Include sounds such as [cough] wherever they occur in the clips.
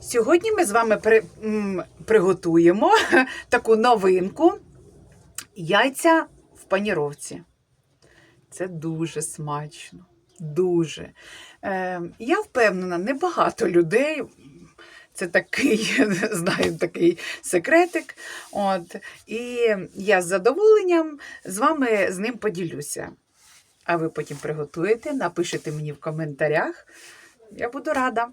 Сьогодні ми з вами при, м, приготуємо [laughs] таку новинку яйця в паніровці. Це дуже смачно. Дуже. Е, я впевнена, небагато людей. Це такий, [laughs] знаю, такий секретик. От, і я з задоволенням з вами з ним поділюся. А ви потім приготуєте, напишете мені в коментарях. Я буду рада.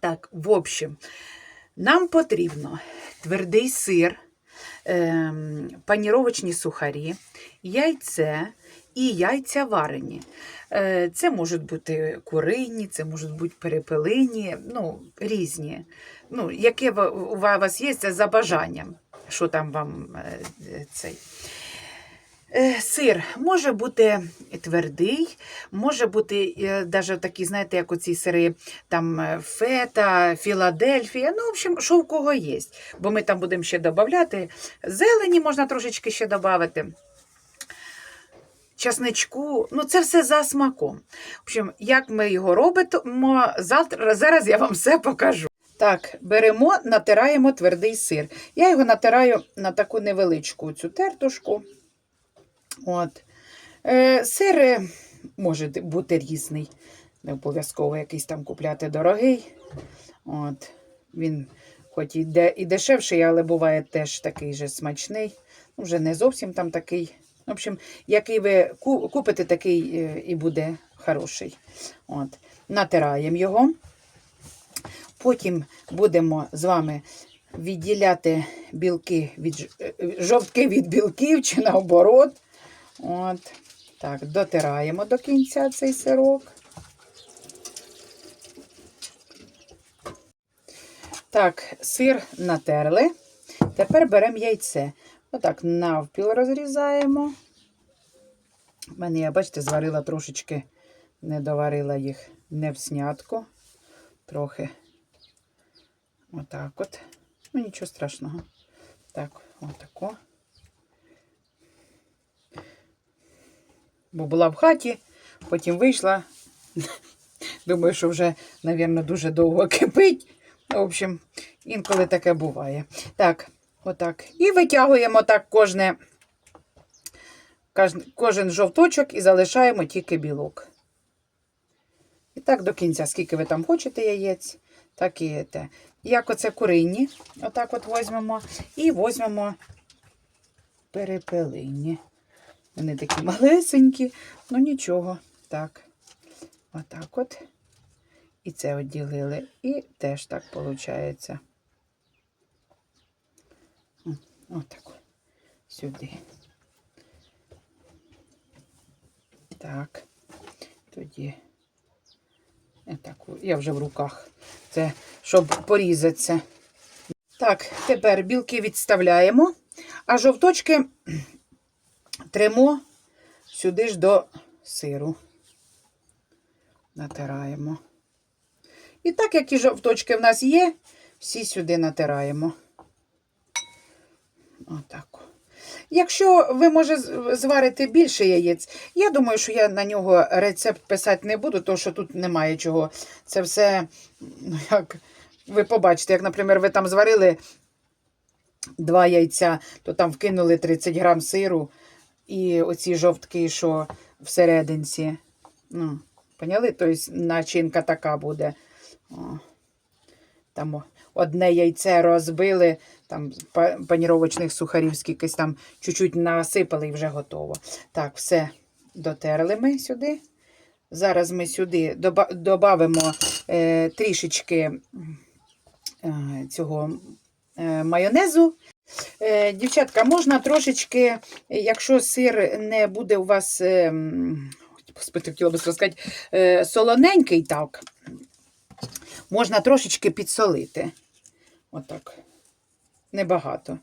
Так, в общем, нам потрібно твердий сир, ем, паніровочні сухарі, яйце і яйця варені. Е, Це можуть бути курині, це можуть бути перепелині, ну, різні. Ну, яке у вас є, це за бажанням, що там вам е, цей. Е, Сир може бути твердий, може бути навіть такі, знаєте, як оці сири, там е, фета, Філадельфія, ну, в общем, що в кого є. Бо ми там будемо ще додати. Зелені можна трошечки ще додати. Часничку, ну це все за смаком. В общем, як ми його робимо, завтра, зараз я вам все покажу. Так, беремо, натираємо твердий сир. Я його натираю на таку невеличку цю тертушку. От. Е, сир е, може бути різний. Не обов'язково якийсь там купляти дорогий. От. Він хоч і, де, і дешевший, але буває теж такий же смачний. Ну, вже не зовсім там такий. В общем, який ви купите, такий е, і буде хороший. От. Натираємо його. Потім будемо з вами відділяти білки від е, жовтки від білків чи наоборот. От. Так, дотираємо до кінця цей сирок. Так, сир натерли. Тепер беремо яйце. Отак навпіл розрізаємо. У мене, я, бачите, зварила трошечки, не доварила їх не в снятку. Трохи. Отак от. Ну, нічого страшного. Так, отако. Бо була в хаті, потім вийшла. [laughs] Думаю, що вже, мабуть, дуже довго [laughs] кипить. В общем, інколи таке буває. Так, отак. І витягуємо так кожне, кожен, жовточок і залишаємо тільки білок. І так до кінця, скільки ви там хочете яєць, так і те. Як оце курині, отак от візьмемо. І візьмемо перепелині. Вони такі малесенькі, ну нічого. Так. Отак от. І це відділили. І теж так виходить. Отак. от. Сюди. Так. Тоді. Отак. Я вже в руках. Це щоб порізатися. Так, тепер білки відставляємо, а жовточки тремо сюди ж до сиру. Натираємо. І так, як і жовточки в нас є, всі сюди натираємо. Отак. Якщо ви, може, з- зварите більше яєць, я думаю, що я на нього рецепт писати не буду, тому що тут немає чого. Це все, ну, як ви побачите, як, наприклад, ви там зварили два яйця, то там вкинули 30 грам сиру і оці жовтки, що всерединці. Ну, поняли? Тобто начинка така буде. О. Там одне яйце розбили, там па- паніровочних сухарів скількись там чуть-чуть насипали і вже готово. Так, все дотерли ми сюди. Зараз ми сюди додамо е, трішечки е, цього е, майонезу. Е, дівчатка, можна трошечки, якщо сир не буде у вас, е, господи, хотіла би сказати, е, солоненький, так, можна трошечки підсолити. Отак. Небагато.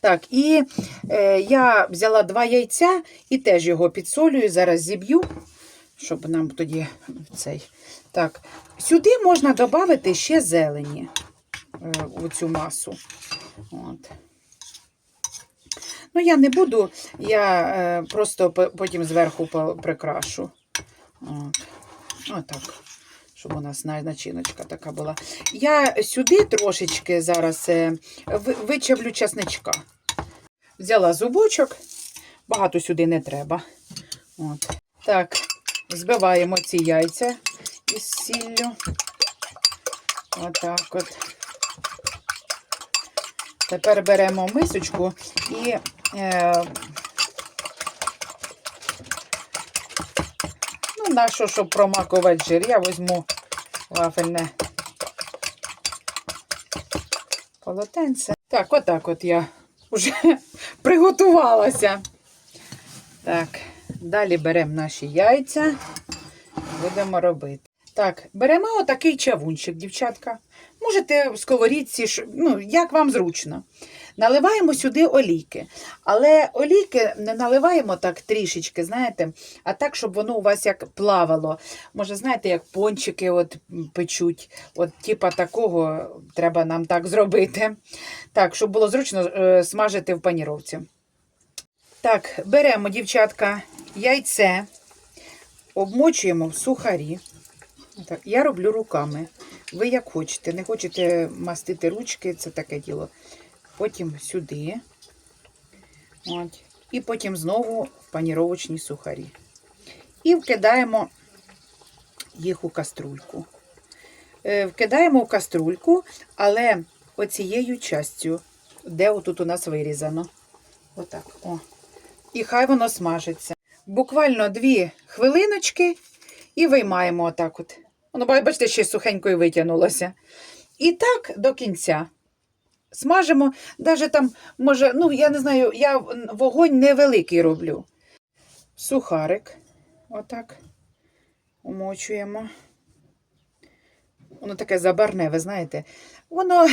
Так, і е, я взяла два яйця і теж його підсолюю. Зараз зіб'ю, щоб нам тоді цей. Так, сюди можна додати ще зелені е, у цю масу. От. Ну, я не буду, я е, просто потім зверху прикрашу. От. Отак. щоб у нас на- начиночка така була. Я сюди трошечки зараз е, вичавлю часничка. Взяла зубочок, багато сюди не треба. От. Так, збиваємо ці яйця із сіллю. Отак от. Тепер беремо мисочку і е, ну, на що, щоб промакувати жир, я візьму вафельне полотенце. Так, отак от я вже [laughs] приготувалася. Так, далі беремо наші яйця, будемо робити. Так, беремо отакий чавунчик, дівчатка. Можете в сковорідці, ну, як вам зручно. Наливаємо сюди олійки. Але олійки не наливаємо так трішечки, знаєте, а так, щоб воно у вас як плавало. Може, знаєте, як пончики от печуть. От, типа такого треба нам так зробити. Так, щоб було зручно е, смажити в паніровці. Так, беремо, дівчатка, яйце, обмочуємо в сухарі. Так, я роблю руками. Ви як хочете. Не хочете мастити ручки, це таке діло. Потім сюди. От. І потім знову в паніровочні сухарі. І вкидаємо їх у каструльку. Е, Вкидаємо в каструльку, але оцією частю, де отут у нас вирізано. Отак. О. І хай воно смажиться. Буквально дві хвилиночки і виймаємо отак от. Воно, бачите, ще сухенькою витягнулося. І так до кінця. Смажимо, навіть там, може, ну, я не знаю, я вогонь невеликий роблю. Сухарик. Отак. Умочуємо. Воно таке забарне, ви знаєте. Воно,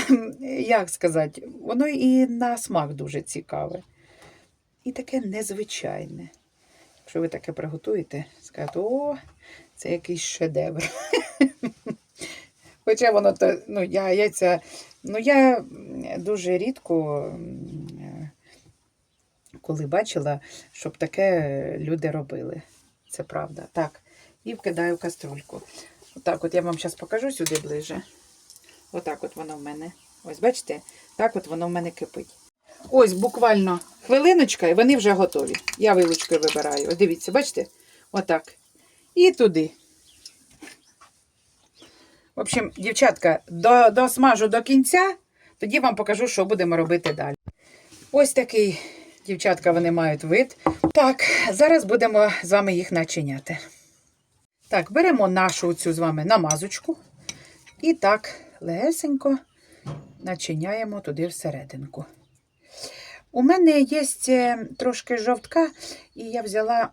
як сказати, воно і на смак дуже цікаве. І таке незвичайне. Якщо ви таке приготуєте, скажете, о, це якийсь шедевр. Хоча воно то, ну, я, яйця, ну, я дуже рідко, коли бачила, щоб таке люди робили. Це правда. Так. І вкидаю в каструльку. Отак от я вам зараз покажу сюди ближе. Отак от воно в мене. Ось бачите? Так от воно в мене кипить. Ось буквально хвилиночка, і вони вже готові. Я вилочкою вибираю. Ось дивіться, бачите? Отак. І туди. В общем, дівчатка, до, досмажу до кінця, тоді вам покажу, що будемо робити далі. Ось такий, дівчатка, вони мають вид. Так, зараз будемо з вами їх начиняти. Так, беремо нашу цю з вами намазочку. І так, легесенько начиняємо туди всерединку. У мене є е, трошки жовтка, і я взяла,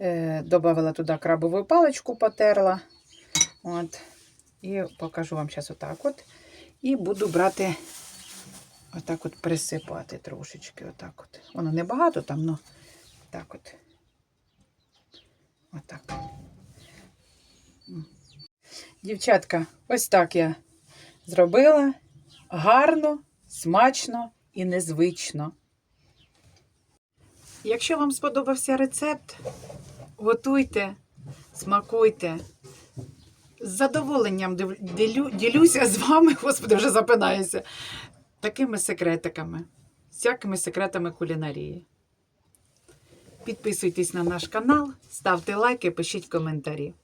е, додавала туди крабову паличку, потерла. От. І покажу вам зараз отак от. І буду брати, отак от присипати трошечки. Отак от. Воно небагато там, але так от. Отак. Дівчатка, ось так я зробила. Гарно, смачно і незвично. Якщо вам сподобався рецепт, готуйте, смакуйте. З задоволенням ділю, ділюся з вами, [laughs] господи, вже запинаюся, такими секретиками, всякими секретами кулінарії. Підписуйтесь на наш канал, ставте лайки, пишіть коментарі.